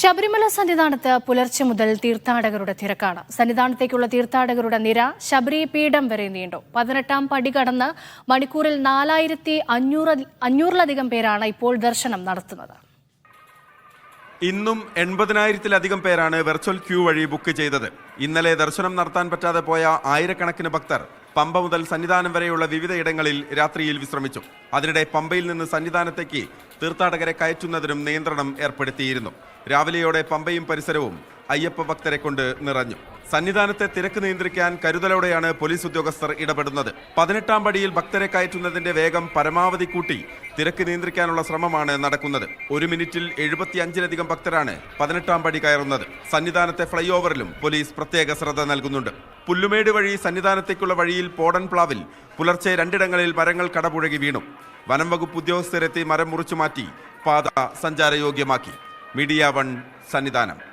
ശബരിമല സന്നിധാനത്ത് പുലർച്ചെ മുതൽ തീർത്ഥാടകരുടെ തിരക്കാണ്. സന്നിധാനത്തേക്കുള്ള തീർത്ഥാടകരുടെ നിര ശബരി പീഠം വരെ നീണ്ടു. പതിനെട്ടാം പടി കടന്ന് മണിക്കൂറിൽ നാലായിരത്തി അഞ്ഞൂറ് അഞ്ഞൂറിലധികം പേരാണ് ഇപ്പോൾ ദർശനം നടത്തുന്നത്. ഇന്നും എൺപതിനായിരത്തിലധികം പേരാണ് വെർച്വൽ ക്യൂ വഴി ബുക്ക് ചെയ്തത്. ഇന്നലെ ദർശനം നടത്താൻ പറ്റാതെ പോയ ആയിരക്കണക്കിന് ഭക്തർ പമ്പ മുതൽ സന്നിധാനം വരെയുള്ള വിവിധ ഇടങ്ങളിൽ രാത്രിയിൽ വിശ്രമിച്ചു. അതിനിടെ പമ്പയിൽ നിന്ന് സന്നിധാനത്തേക്ക് തീർത്ഥാടകരെ കയറ്റുന്നതിനും നിയന്ത്രണം ഏർപ്പെടുത്തിയിരുന്നു. രാവിലെയോടെ പമ്പയും പരിസരവും അയ്യപ്പ ഭക്തരെ കൊണ്ട് നിറഞ്ഞു. സന്നിധാനത്തെ തിരക്ക് നിയന്ത്രിക്കാൻ കരുതലോടെയാണ് പോലീസ് ഉദ്യോഗസ്ഥർ ഇടപെടുന്നത്. പതിനെട്ടാം പടിയിൽ ഭക്തരെ കയറ്റുന്നതിന്റെ വേഗം പരമാവധി കൂട്ടി തിരക്ക് നിയന്ത്രിക്കാനുള്ള ശ്രമമാണ് നടക്കുന്നത്. ഒരു മിനിറ്റിൽ എഴുപത്തിയഞ്ചിലധികം ഭക്തരാണ് പതിനെട്ടാം പടി കയറുന്നത്. സന്നിധാനത്തെ ഫ്ലൈ ഓവറിലും പോലീസ് പ്രത്യേക ശ്രദ്ധ നൽകുന്നുണ്ട്. പുല്ലുമേട് വഴി സന്നിധാനത്തേക്കുള്ള വഴിയിൽ പോടൻ പ്ലാവിൽ പുലർച്ചെ രണ്ടിടങ്ങളിൽ മരങ്ങൾ കടപുഴകി വീണു. വനം വകുപ്പ് ഉദ്യോഗസ്ഥരെത്തി മരം മുറിച്ചു മാറ്റി പാത സഞ്ചാരയോഗ്യമാക്കി. Media one Sannidhanam.